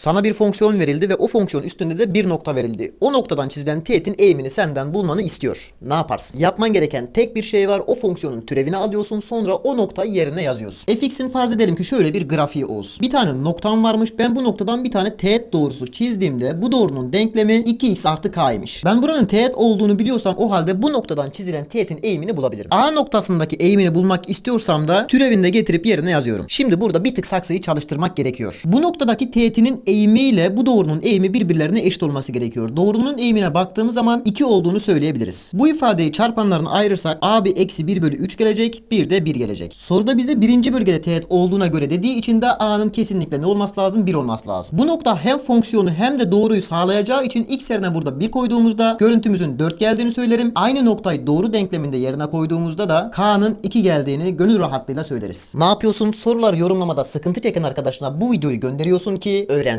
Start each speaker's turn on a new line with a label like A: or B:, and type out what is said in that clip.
A: Sana bir fonksiyon verildi ve o fonksiyon üstünde de bir nokta verildi. O noktadan çizilen teğetin eğimini senden bulmanı istiyor. Ne yaparsın? Yapman gereken tek bir şey var. O fonksiyonun türevini alıyorsun sonra o noktayı yerine yazıyorsun. fx'in farz edelim ki şöyle bir grafiği olsun. Bir tane noktam varmış. Ben bu noktadan bir tane teğet doğrusu çizdiğimde bu doğrunun denklemi 2x artı k'ymış. Ben buranın teğet olduğunu biliyorsam o halde bu noktadan çizilen teğetin eğimini bulabilirim. A noktasındaki eğimini bulmak istiyorsam da türevini de getirip yerine yazıyorum. Şimdi burada bir tık saksıyı çalıştırmak gerekiyor. Bu noktadaki teğetinin eğimiyle bu doğrunun eğimi birbirlerine eşit olması gerekiyor. Doğrunun eğimine baktığımız zaman 2 olduğunu söyleyebiliriz. Bu ifadeyi çarpanlarına ayırırsak a bir eksi 1 bölü 3 gelecek bir de 1 gelecek. Soruda bize birinci bölgede teğet olduğuna göre dediği için de a'nın kesinlikle ne olması lazım? 1 olması lazım. Bu nokta hem fonksiyonu hem de doğruyu sağlayacağı için x yerine burada 1 koyduğumuzda görüntümüzün 4 geldiğini söylerim. Aynı noktayı doğru denkleminde yerine koyduğumuzda da k'nın 2 geldiğini gönül rahatlığıyla söyleriz. Ne yapıyorsun? Sorular yorumlamada sıkıntı çeken arkadaşına bu videoyu gönderiyorsun ki öğrensin.